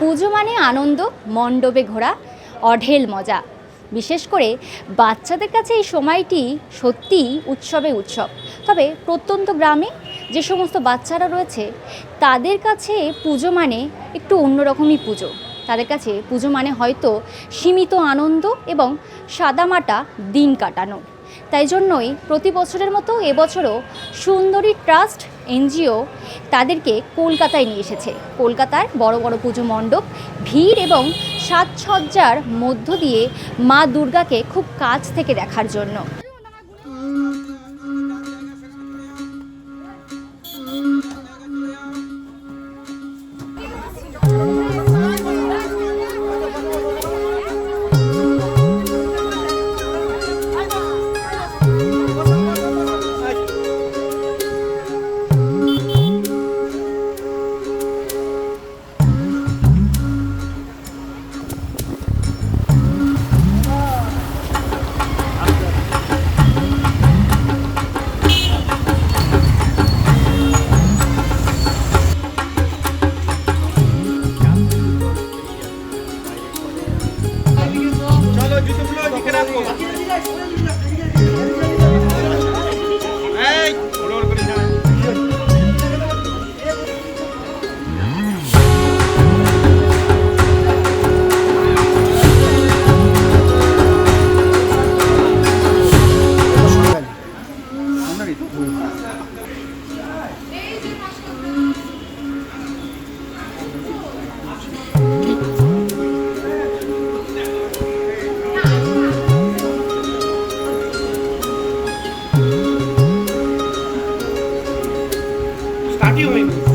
পুজো মানে আনন্দ, মণ্ডপে ঘোরা, অঢেল মজা। বিশেষ করে বাচ্চাদের কাছে এই সময়টি সত্যিই উৎসবে উৎসব। তবে প্রত্যন্ত গ্রামে যে সমস্ত বাচ্চারা রয়েছে, তাদের কাছে পুজো মানে একটু অন্যরকমই পুজো। তাদের কাছে পুজো মানে হয়তো সীমিত আনন্দ এবং সাদামাটা দিন কাটানো। তাই জন্যই প্রতি বছরের মতো এবছরও সুন্দরী ট্রাস্ট এনজিও তাদেরকে কলকাতায় নিয়ে এসেছে। কলকাতার বড় বড় পুজো মণ্ডপ, ভিড় এবং সাজসজ্জার মধ্য দিয়ে মা দুর্গাকে খুব কাছ থেকে দেখার জন্য। argument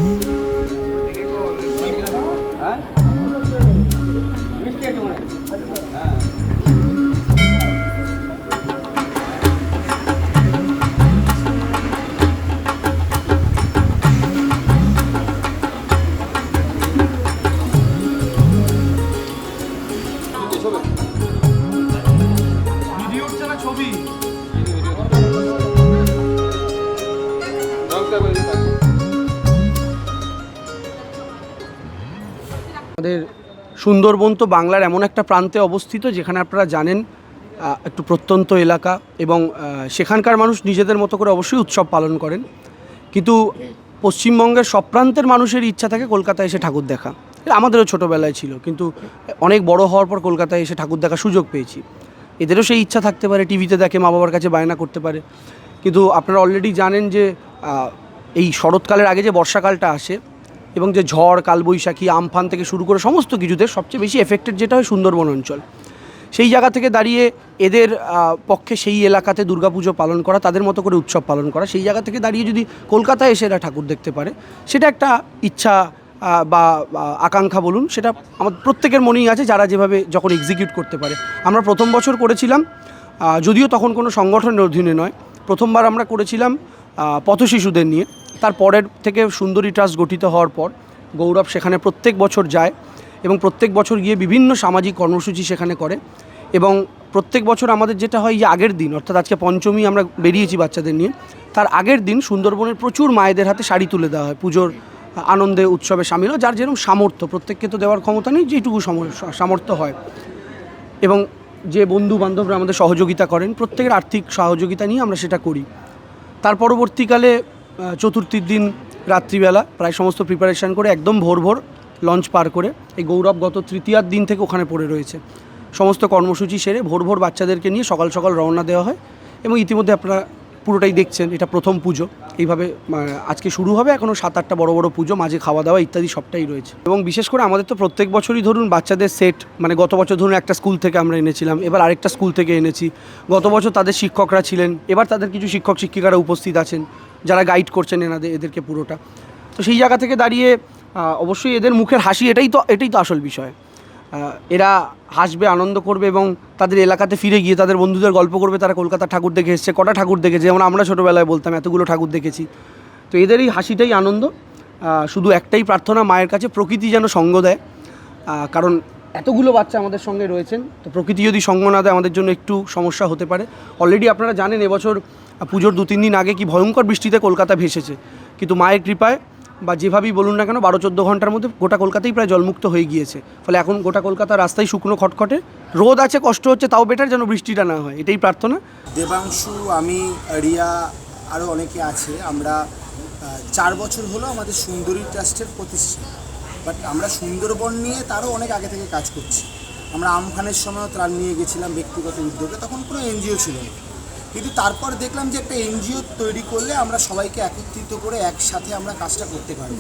আমাদের সুন্দরবন তো বাংলার এমন একটা প্রান্তে অবস্থিত যেখানে আপনারা জানেন একটু প্রত্যন্ত এলাকা এবং সেখানকার মানুষ নিজেদের মতো করে অবশ্যই উৎসব পালন করেন। কিন্তু পশ্চিমবঙ্গের সব প্রান্তের মানুষের ইচ্ছা থাকে কলকাতায় এসে ঠাকুর দেখা। আমাদেরও ছোটোবেলায় ছিল, কিন্তু অনেক বড় হওয়ার পর কলকাতায় এসে ঠাকুর দেখার সুযোগ পেয়েছি। এদেরও সেই ইচ্ছা থাকতে পারে, টিভিতে দেখে মা বাবার কাছে বায়না করতে পারে। কিন্তু আপনারা অলরেডি জানেন যে এই শরৎকালের আগে যে বর্ষাকালটা আসে এবং যে ঝড়, কালবৈশাখী, আমফান থেকে শুরু করে সমস্ত কিছুতে সবচেয়ে বেশি এফেক্টেড যেটা হয় সুন্দরবন অঞ্চল। সেই জায়গা থেকে দাঁড়িয়ে এদের পক্ষে সেই এলাকাতে দুর্গাপুজো পালন করা, তাদের মতো করে উৎসব পালন করা, সেই জায়গা থেকে দাঁড়িয়ে যদি কলকাতায় এসে এরা ঠাকুর দেখতে পারে, সেটা একটা ইচ্ছা বা আকাঙ্ক্ষা বলুন, সেটা আমার প্রত্যেকের মনেই আছে যারা যেভাবে যখন এক্সিকিউট করতে পারে। আমরা প্রথম বছর করেছিলাম যদিও তখন কোনো সংগঠনের অধীনে নয়, প্রথমবার আমরা করেছিলাম পথশিশুদের নিয়ে। তারপরের থেকে সুন্দরী ট্রাস্ট গঠিত হওয়ার পর গৌরব সেখানে প্রত্যেক বছর যায় এবং প্রত্যেক বছর গিয়ে বিভিন্ন সামাজিক কর্মসূচি সেখানে করে এবং প্রত্যেক বছর আমাদের যেটা হয় যে আগের দিন, অর্থাৎ আজকে পঞ্চমী আমরা বেরিয়েছি বাচ্চাদের নিয়ে, তার আগের দিন সুন্দরবনের প্রচুর মায়েদের হাতে শাড়ি তুলে দেওয়া হয়, পুজোর আনন্দে, উৎসবে সামিল হয়, যার যেরকম সামর্থ্য, প্রত্যেককে তো দেওয়ার ক্ষমতা নেই, যেটুকু সামর্থ্য হয়। এবং যে বন্ধু বান্ধবরা আমাদের সহযোগিতা করেন, প্রত্যেকের আর্থিক সহযোগিতা নিয়ে আমরা সেটা করি। তার পরবর্তীকালে চতুর্থীর দিন রাত্রিবেলা প্রায় সমস্ত প্রিপারেশান করে একদম ভোর ভোর লঞ্চ পার করে এই গৌরব গত তৃতীয়ার দিন থেকে ওখানে পড়ে রয়েছে। সমস্ত কর্মসূচি সেরে ভোর ভোর বাচ্চাদেরকে নিয়ে সকাল সকাল রওনা দেওয়া হয় এবং ইতিমধ্যে আপনারা পুরোটাই দেখছেন, এটা প্রথম পুজো। এইভাবে আজকে শুরু হবে এখনও সাত আটটা বড় বড় পুজো, মাঝে খাওয়া দাওয়া ইত্যাদি সবটাই রয়েছে। এবং বিশেষ করে আমাদের তো প্রত্যেক বছরই ধরুন বাচ্চাদের সেট মানে গত বছর ধরুন একটা স্কুল থেকে আমরা এনেছিলাম, এবার আরেকটা স্কুল থেকে এনেছি। গত বছর তাদের শিক্ষকরা ছিলেন, এবার তাদের কিছু শিক্ষক শিক্ষিকারা উপস্থিত আছেন, যারা গাইড করছেন এনাদের, এদেরকে পুরোটা। তো সেই জায়গা থেকে দাঁড়িয়ে অবশ্যই এদের মুখের হাসি, এটাই তো এটাই তো আসল বিষয়। এরা হাসবে, আনন্দ করবে এবং তাদের এলাকাতে ফিরে গিয়ে তাদের বন্ধুদের গল্প করবে, তারা কলকাতা ঠাকুর দেখে এসছে, কটা ঠাকুর দেখেছে? যেমন আমরা ছোটোবেলায় বলতাম, এতগুলো ঠাকুর দেখেছি। তো এদের এই হাসিটাই আনন্দ। শুধু একটাই প্রার্থনা, মায়ের কাছে প্রকৃতি যেন সঙ্গ দেয়। কারণ এতগুলো বাচ্চা আমাদের সঙ্গে রয়েছেন, তো প্রকৃতি যদি সঙ্গ না দেয়, আমাদের জন্য একটু সমস্যা হতে পারে। অলরেডি আপনারা জানেন, এবছর পুজোর দু তিন দিন আগে কি ভয়ঙ্কর বৃষ্টিতে কলকাতা ভেসেছে। কিন্তু মায়ের কৃপায় বা যেভাবেই বলুন না কেন, বারো চোদ্দ ঘণ্টার মধ্যে গোটা কলকাতাই প্রায় জলমুক্ত হয়ে গিয়েছে। ফলে এখন গোটা কলকাতার রাস্তায় শুকনো খটখটে। রোদ আছে, কষ্ট হচ্ছে, তাও বেটার যেন বৃষ্টিটা না হয়, এটাই প্রার্থনা। দেবাংশু, আমি, রিয়া আরও অনেকে আছে। আমরা চার বছর হলো আমাদের সুন্দরী ট্রাস্টের প্রতিষ্ঠা। বাট আমরা সুন্দরবন নিয়ে তারও অনেক আগে থেকে কাজ করছি। আমরা আমফানের সময়ও ত্রাণ নিয়ে গেছিলাম ব্যক্তিগত উদ্যোগে, তখন কোনো এনজিও ছিল না। কিন্তু তারপর দেখলাম যে একটা এনজিও তৈরি করলে আমরা সবাইকে একত্রিত করে একসাথে আমরা কাজটা করতে পারব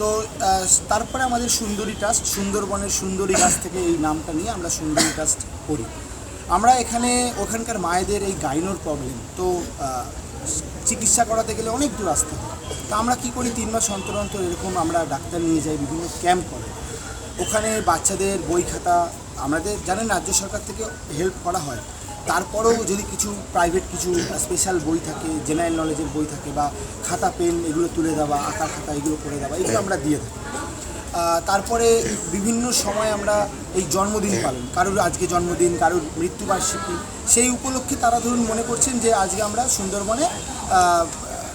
তো তারপরে আমাদের সুন্দরী ট্রাস্ট সুন্দরবনের সুন্দরী গাছ থেকে এই নামটা নিয়ে আমরা সুন্দরী ট্রাস্ট করি। আমরা এখানে ওখানকার মায়েদের এই গাইনোর প্রবলেম তো চিকিৎসা করাতে গেলে অনেক দূর আসতে হয়। তো আমরা কী করি, তিন মাস অন্তর অন্তর এরকম আমরা ডাক্তার নিয়ে যাই, বিভিন্ন ক্যাম্প করে। ওখানে বাচ্চাদের বই খাতা, আমাদের জানেন রাজ্য সরকার থেকে হেল্প করা হয়। তারপরেও যদি কিছু প্রাইভেট কিছু স্পেশাল বই থাকে জেনারেল নলেজের বই থাকে বা খাতা পেন এগুলো তুলে দেওয়া, আঁকা খাতা এগুলো করে দেওয়া, এগুলো আমরা দিয়ে থাকি। তারপরে বিভিন্ন সময় আমরা এই জন্মদিন পালন, কারোর আজকে জন্মদিন, কারোর মৃত্যুবার্ষিকী, সেই উপলক্ষে তারা ধরুন মনে করছেন যে আজকে আমরা সুন্দরবনে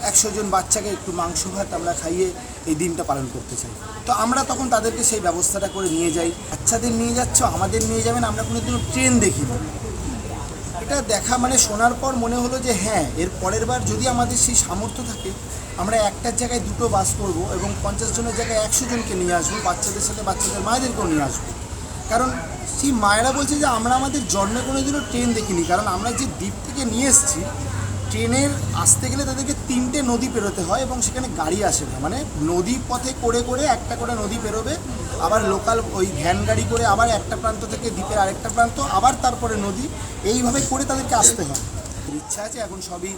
একশো জন বাচ্চাকে একটু মাংস, ভাত আমরা খাইয়ে এই দিনটা পালন করতে চাই। তো আমরা তখন তাদেরকে সেই ব্যবস্থাটা করে নিয়ে যাই। বাচ্চাদের নিয়ে যাচ্ছ, আমাদের নিয়ে যাবেন, আমরা কোনোদিনও ট্রেন দেখিনি। এটা দেখা মানে শোনার পর মনে হলো যে হ্যাঁ এর পরের বার যদি আমাদের সেই সামর্থ্য থাকে, আমরা একটার জায়গায় দুটো বাস করব এবং পঞ্চাশ জনের জায়গায় একশো জনকে নিয়ে আসব, বাচ্চাদের সাথে বাচ্চাদের মায়েদেরকেও নিয়ে আসব। কারণ সেই মায়েরা বলছে যে আমরা আমাদের জন্মে কোনো দিনও ট্রেন দেখিনি, কারণ আমরা যে দ্বীপ থেকে নিয়ে এসেছি, ট্রেনের আসতে গেলে তাদেরকে তিনটে নদী পেরোতে হয় এবং সেখানে গাড়ি আসে না। মানে নদী পথে করে করে একটা করে নদী পেরোবে আবার লোকাল ওই ভ্যান গাড়ি করে আবার একটা প্রান্ত থেকে দ্বীপের আরেকটা প্রান্ত আবার তারপরে নদী এইভাবে করে তাদেরকে আসতে হয়। ইচ্ছা আছে এখন সবই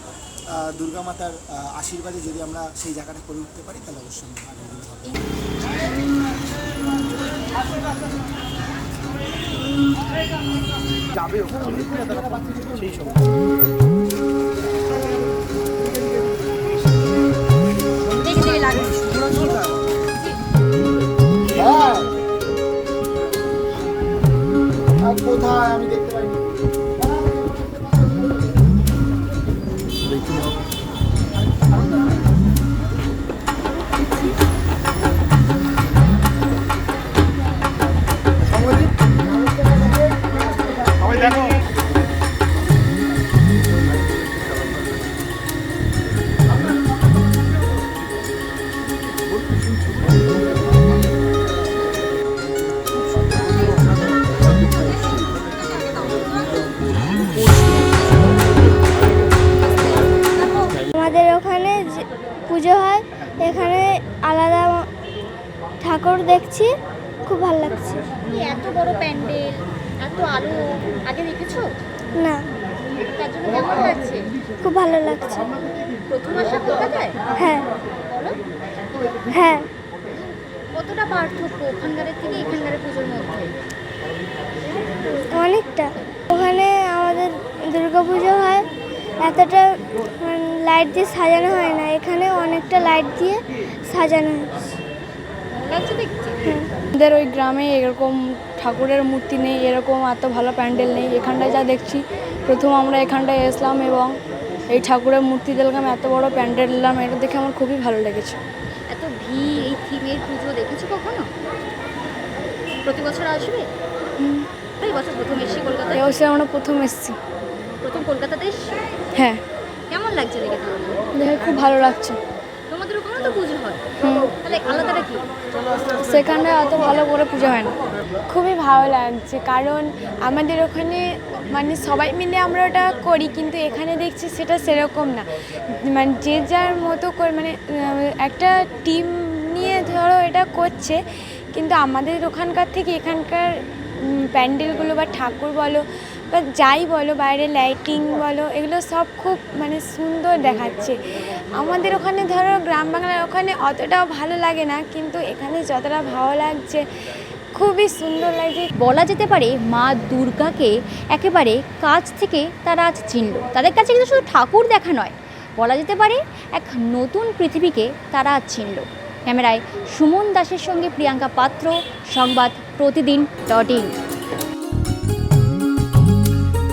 দুর্গা মাতার আশীর্বাদে যদি আমরা সেই জায়গাটা করে উঠতে পারি তাহলে অবশ্যই আগামী দিনে হবে। দেখে দেখে লাগে হ্যাঁ আমি ঠাকুর দেখছি খুব ভালো লাগছে। এত বড় প্যান্ডেল এত আলো আগে দেখেছ? না। তার জন্য কেমন লাগছে? খুব ভালো লাগছে। প্রথম আসা কলকাতায়? হ্যাঁ। হ্যাঁ। কতটা পার্থক্য ওখানকারের থেকে এখানকারের পুজোর মধ্যে? অনেকটা। ওখানে আমাদের দুর্গা পুজো হয় এতটা লাইট দিয়ে সাজানো হয় না। এখানে অনেকটা লাইট দিয়ে সাজানো হ্যাঁ। আমাদের ওই গ্রামে এরকম ঠাকুরের মূর্তি নেই এরকম এত ভালো প্যান্ডেল নেই। এখানটায় যা দেখছি প্রথম আমরা এখানটায় এসলাম এবং এই ঠাকুরের মূর্তি দেখলাম এত বড় প্যান্ডেল এলাম এটা দেখে আমার খুবই ভালো লেগেছে। এত ভিড় এই থিমের পুজো দেখেছ কখনো? প্রতি বছর আসবে? এই বছর প্রথম এসছি কলকাতায়? এই আমরা প্রথম এসেছি। প্রথম কলকাতাতে এসছি? হ্যাঁ। কেমন লাগছে দেখে দেখে খুব ভালো লাগছে। তো পুজো তাহলে আলাদাটা কি? সেখানটায় এত ভালো করে পুজো হয় না। খুবই ভালো লাগছে, কারণ আমাদের ওখানে মানে সবাই মিলে আমরা ওটা করি, কিন্তু এখানে দেখছি সেটা সেরকম না। মানে যে যার মতো করে মানে একটা টিম নিয়ে ধরো এটা করছে, কিন্তু আমাদের ওখানকার থেকে এখানকার প্যান্ডেলগুলো বা ঠাকুর বলো বা যাই বলো, বাইরে লাইটিং বলো, এগুলো সব খুব মানে সুন্দর দেখাচ্ছে। আমাদের ওখানে ধরো গ্রাম বাংলার ওখানে অতটাও ভালো লাগে না, কিন্তু এখানে যতটা ভালো লাগছে, খুবই সুন্দর লাগছে। বলা যেতে পারে মা দুর্গাকে একেবারে কাছ থেকে তারা আজ চিনল। তাদের কাছে কিন্তু শুধু ঠাকুর দেখা নয়, বলা যেতে পারে এক নতুন পৃথিবীকে তারা আজ চিনল। ক্যামেরায় সুমন দাসের সঙ্গে প্রিয়াঙ্কা পাত্র, সংবাদ প্রতিদিন ডট ইন।